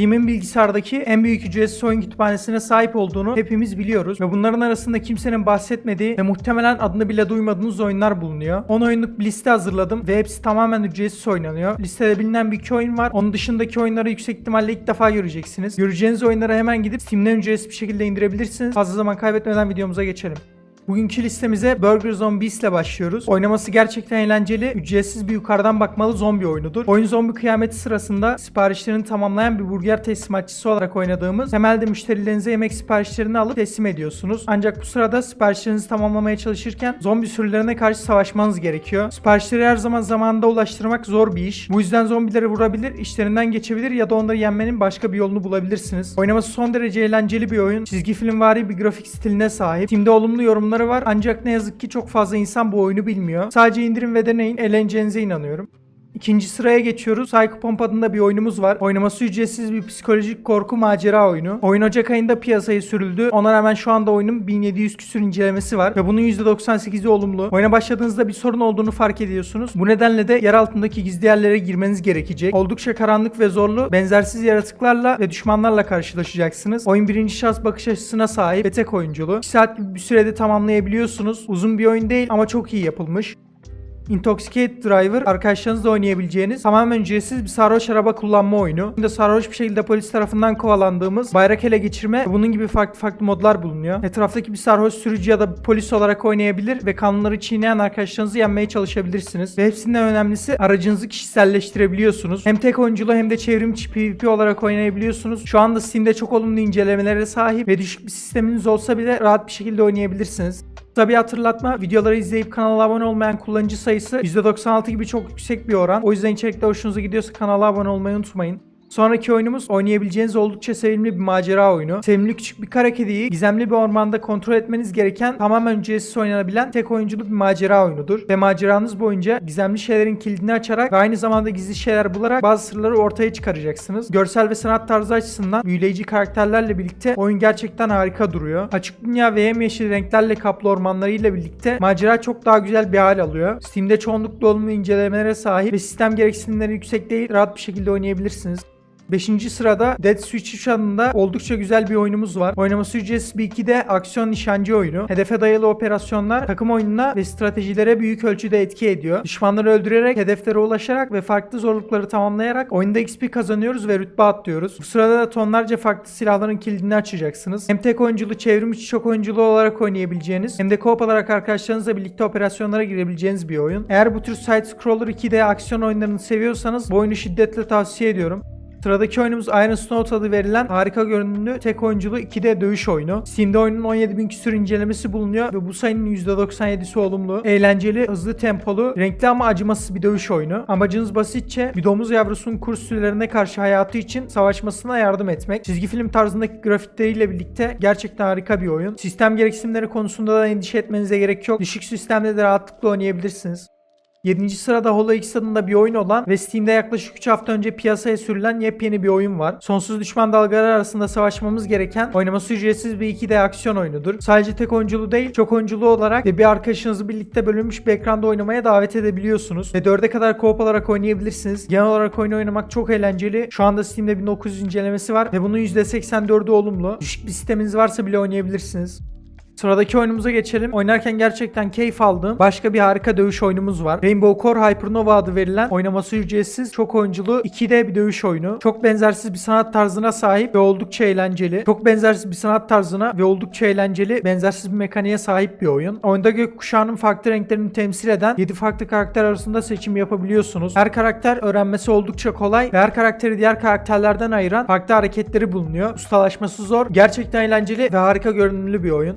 Steam'in bilgisayardaki en büyük ücretsiz oyun kütüphanesine sahip olduğunu hepimiz biliyoruz ve bunların arasında kimsenin bahsetmediği ve muhtemelen adını bile duymadığınız oyunlar bulunuyor. 10 oyunluk bir liste hazırladım ve hepsi tamamen ücretsiz oynanıyor. Listede bilinen bir iki oyun var. Onun dışındaki oyunları yüksek ihtimalle ilk defa göreceksiniz. Göreceğiniz oyunlara hemen gidip Steam'den ücretsiz bir şekilde indirebilirsiniz. Fazla zaman kaybetmeden videomuza geçelim. Bugünkü listemize Burger Zombies ile başlıyoruz. Oynaması gerçekten eğlenceli, ücretsiz bir yukarıdan bakmalı zombi oyunudur. Oyun zombi kıyameti sırasında siparişlerini tamamlayan bir burger teslimatçısı olarak oynadığımız temelde müşterilerinize yemek siparişlerini alıp teslim ediyorsunuz. Ancak bu sırada siparişlerinizi tamamlamaya çalışırken zombi sürülerine karşı savaşmanız gerekiyor. Siparişleri her zaman zamanında ulaştırmak zor bir iş. Bu yüzden zombileri vurabilir, işlerinden geçebilir ya da onları yenmenin başka bir yolunu bulabilirsiniz. Oynaması son derece eğlenceli bir oyun. Çizgi filmvari bir grafik stiline sahip. Steam'de olumlu var ancak ne yazık ki çok fazla insan bu oyunu bilmiyor. Sadece indirin ve deneyin, eğleneceğinize inanıyorum. İkinci sıraya geçiyoruz. Psycho Pump adında bir oyunumuz var. Oynaması ücretsiz bir psikolojik korku macera oyunu. Oyun Ocak ayında piyasaya sürüldü. Ona rağmen şu anda oyunun 1700 küsür incelemesi var ve bunun %98'i olumlu. Oyuna başladığınızda bir sorun olduğunu fark ediyorsunuz. Bu nedenle de yer altındaki gizli yerlere girmeniz gerekecek. Oldukça karanlık ve zorlu, benzersiz yaratıklarla ve düşmanlarla karşılaşacaksınız. Oyun birinci şahıs bakış açısına sahip ve tek oyunculu. 2 saat gibi bir sürede tamamlayabiliyorsunuz. Uzun bir oyun değil ama çok iyi yapılmış. Intoxicate Driver arkadaşlarınızla oynayabileceğiniz tamamen ücretsiz bir sarhoş araba kullanma oyunu. Şimdi sarhoş bir şekilde polis tarafından kovalandığımız bayrak ele geçirme bunun gibi farklı farklı modlar bulunuyor. Etraftaki bir sarhoş sürücü ya da polis olarak oynayabilir ve kanunları çiğneyen arkadaşlarınızı yenmeye çalışabilirsiniz. Ve hepsinden önemlisi aracınızı kişiselleştirebiliyorsunuz. Hem tek oyunculu hem de çevrimçi PvP olarak oynayabiliyorsunuz. Şu anda Steam'de çok olumlu incelemelere sahip ve düşük bir sisteminiz olsa bile rahat bir şekilde oynayabilirsiniz. Tabi hatırlatma videoları izleyip kanala abone olmayan kullanıcı sayısı %96 gibi çok yüksek bir oran. O yüzden içerikler hoşunuza gidiyorsa kanala abone olmayı unutmayın. Sonraki oyunumuz oynayabileceğiniz oldukça sevimli bir macera oyunu. Sevimli küçük bir kara kediyi gizemli bir ormanda kontrol etmeniz gereken tamamen ücretsiz oynanabilen tek oyunculu bir macera oyunudur. Ve maceranız boyunca gizemli şeylerin kilidini açarak ve aynı zamanda gizli şeyler bularak bazı sırları ortaya çıkaracaksınız. Görsel ve sanat tarzı açısından büyüleyici karakterlerle birlikte oyun gerçekten harika duruyor. Açık dünya ve yemyeşil renklerle kaplı ormanlarıyla birlikte macera çok daha güzel bir hal alıyor. Steam'de çoğunlukla olumlu incelemelere sahip ve sistem gereksinimleri yüksek değil rahat bir şekilde oynayabilirsiniz. 5. sırada Dead Switch 3 adında oldukça güzel bir oyunumuz var. Oynaması ücretsiz bir 2'de aksiyon nişancı oyunu. Hedefe dayalı operasyonlar takım oyununa ve stratejilere büyük ölçüde etki ediyor. Düşmanları öldürerek, hedeflere ulaşarak ve farklı zorlukları tamamlayarak oyunda XP kazanıyoruz ve rütbe atlıyoruz. Bu sırada da tonlarca farklı silahların kilidini açacaksınız. Hem tek oyunculu çevrim içi çok oyunculu olarak oynayabileceğiniz hem de co-op olarak arkadaşlarınızla birlikte operasyonlara girebileceğiniz bir oyun. Eğer bu tür side scroller 2D aksiyon oyunlarını seviyorsanız bu oyunu şiddetle tavsiye ediyorum. Sıradaki oyunumuz Iron Snow adı verilen harika görünümlü tek oyunculu 2D dövüş oyunu. Steam'de oyunun 17.000 küsur incelemesi bulunuyor ve bu sayının %97'si olumlu. Eğlenceli, hızlı tempolu, renkli ama acımasız bir dövüş oyunu. Amacınız basitçe bir domuz yavrusunun kurs sürülerine karşı hayatı için savaşmasına yardım etmek. Çizgi film tarzındaki grafikleriyle birlikte gerçekten harika bir oyun. Sistem gereksinimleri konusunda da endişe etmenize gerek yok. Düşük sistemde de rahatlıkla oynayabilirsiniz. 7. sırada Hollow X adında bir oyun olan ve Steam'de yaklaşık 3 hafta önce piyasaya sürülen yepyeni bir oyun var. Sonsuz düşman dalgaları arasında savaşmamız gereken oynaması ücretsiz bir 2D aksiyon oyunudur. Sadece tek oyunculu değil, çok oyunculu olarak ve bir arkadaşınızı birlikte bölünmüş bir ekranda oynamaya davet edebiliyorsunuz. Ve 4'e kadar co-op olarak oynayabilirsiniz. Genel olarak oyunu oynamak çok eğlenceli. Şu anda Steam'de 1900 incelemesi var ve bunun %84'ü olumlu. Düşük bir sisteminiz varsa bile oynayabilirsiniz. Sıradaki oyunumuza geçelim. Oynarken gerçekten keyif aldığım başka bir harika dövüş oyunumuz var. Rainbow Core Hypernova adı verilen oynaması ücretsiz, çok oyunculu 2D bir dövüş oyunu. Çok benzersiz bir sanat tarzına sahip ve oldukça eğlenceli. Çok benzersiz bir sanat tarzına ve oldukça eğlenceli, benzersiz bir mekaniğe sahip bir oyun. Oyunda gökkuşağının farklı renklerini temsil eden 7 farklı karakter arasında seçim yapabiliyorsunuz. Her karakter öğrenmesi oldukça kolay ve her karakteri diğer karakterlerden ayıran farklı hareketleri bulunuyor. Ustalaşması zor, gerçekten eğlenceli ve harika görünümlü bir oyun.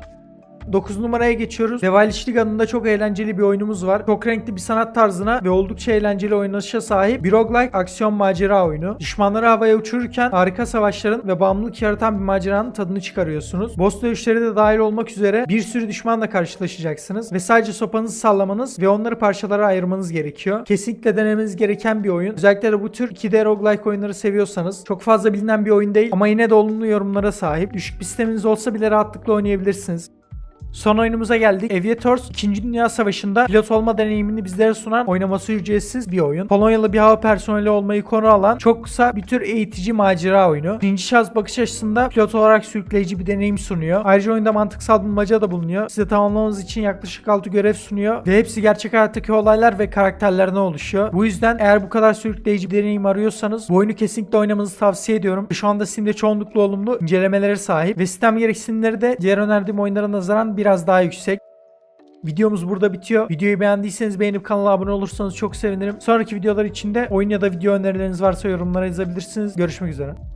9 numaraya geçiyoruz. Deval Ligan'ında çok eğlenceli bir oyunumuz var. Çok renkli bir sanat tarzına ve oldukça eğlenceli oynanışa sahip bir roguelike aksiyon macera oyunu. Düşmanları havaya uçururken harika savaşların ve bağımlılık yaratan bir maceranın tadını çıkarıyorsunuz. Boss dövüşleri de dahil olmak üzere bir sürü düşmanla karşılaşacaksınız ve sadece sopanızı sallamanız ve onları parçalara ayırmanız gerekiyor. Kesinlikle denemeniz gereken bir oyun. Özellikle de bu tür 2D roguelike oyunları seviyorsanız çok fazla bilinen bir oyun değil ama yine de olumlu yorumlara sahip. Düşük bir sisteminiz olsa bile rahatlıkla oynayabilirsiniz. Son oyunumuza geldik. Aviators 2. Dünya Savaşı'nda pilot olma deneyimini bizlere sunan oynaması ücretsiz bir oyun. Polonyalı bir hava personeli olmayı konu alan çok kısa bir tür eğitici macera oyunu. Birinci şahıs bakış açısında pilot olarak sürükleyici bir deneyim sunuyor. Ayrıca oyunda mantıksal bulmaca da bulunuyor. Size tamamlamanız için yaklaşık 6 görev sunuyor ve hepsi gerçek hayattaki olaylar ve karakterlerden oluşuyor. Bu yüzden eğer bu kadar sürükleyici bir deneyim arıyorsanız bu oyunu kesinlikle oynamanızı tavsiye ediyorum. Şu anda Steam'de çoğunlukla olumlu incelemelere sahip ve sistem gereksinimleri de diğer önerdiğim oyunlara nazaran biraz daha yüksek. Videomuz burada bitiyor. Videoyu beğendiyseniz beğenip kanala abone olursanız çok sevinirim. Sonraki videolar için de oyun ya da video önerileriniz varsa yorumlara yazabilirsiniz. Görüşmek üzere.